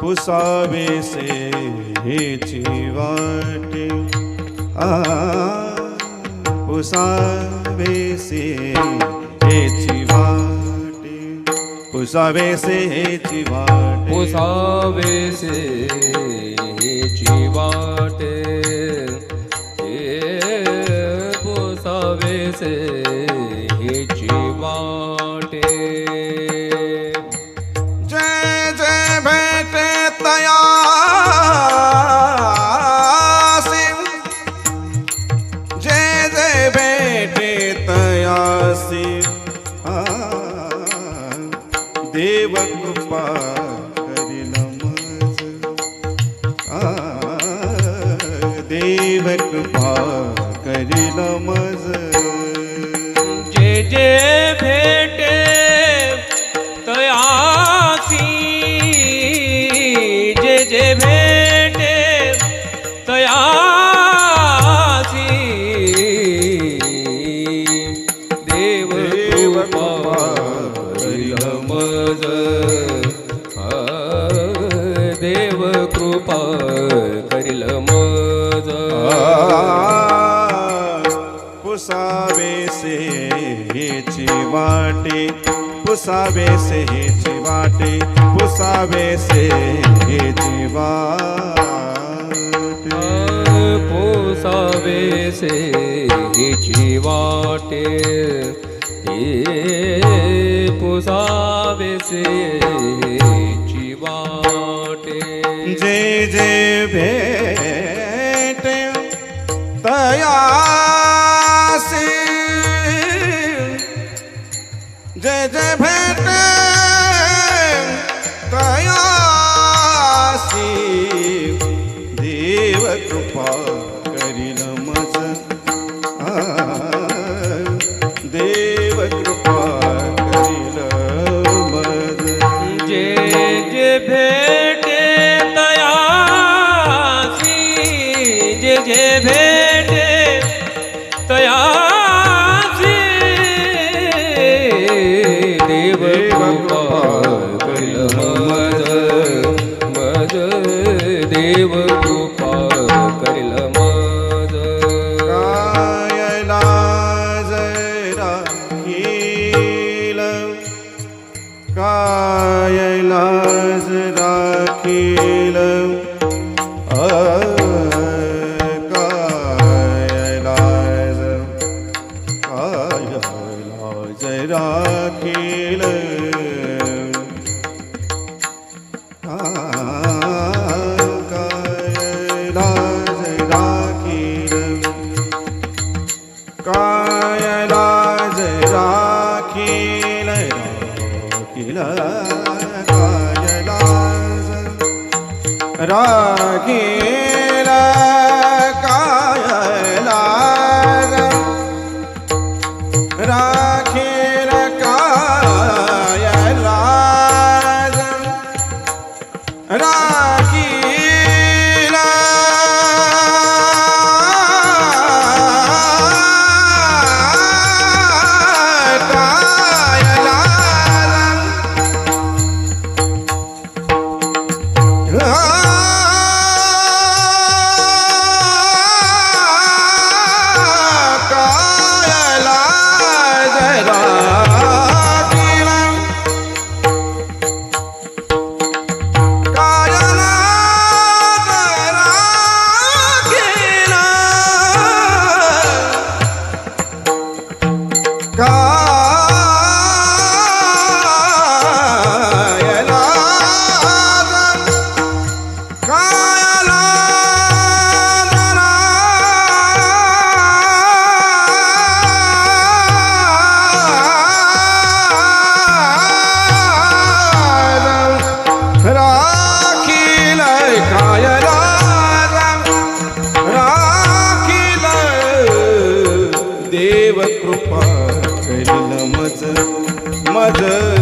पुसावेसे हेची वाट. आ पुसावेसे हेची पुसावेसे हेची वाट पुसावेसे हेची वाट ए पुसावेसे हेची वाट जय जय भेटे तयासी जय जय भेटे तयासी कृपा करील आ, देव कृपा जे जे भे देव कृपा करील मज पुसावे से हेची वाटे पुसावे से हेची वाटे पुसावे से हेची वाटे. पोसावे से हिची वाटे ए पोसावे से हिची वाटे. जे जे भेटे तया राखी देव